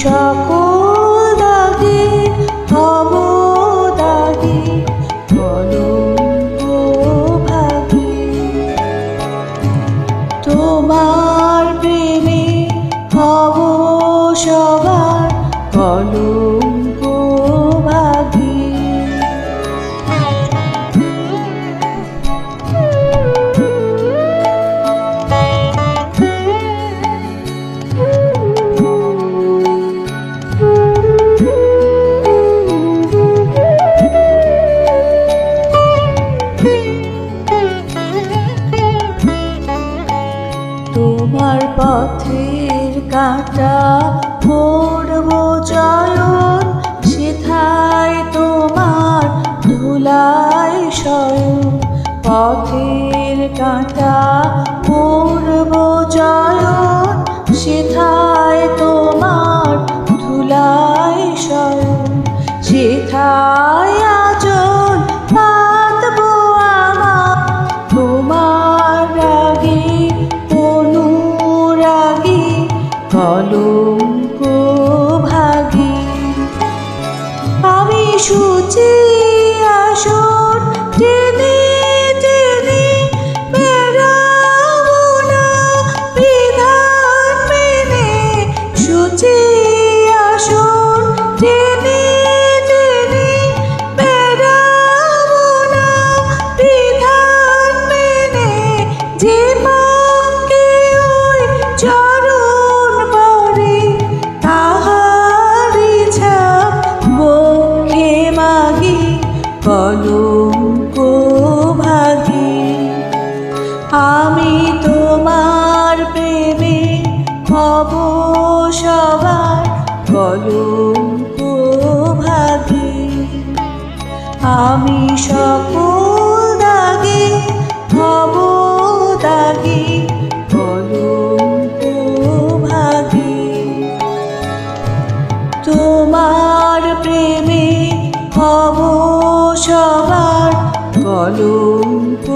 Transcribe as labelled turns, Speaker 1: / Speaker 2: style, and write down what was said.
Speaker 1: সকল দাগে হব দাগে কলঙ্ক ভাগে। তোমার প্রেমে হব সবার কলঙ্ক পথের কাটা পড়ব চয়ন সেথায় তোমার ধুলাই স্বয়ং। পথের কাটা কলঙ্ক আমি সকল দাগে হব দাগে ভাগে। তোমার প্রেমে হব সবার কলঙ্ক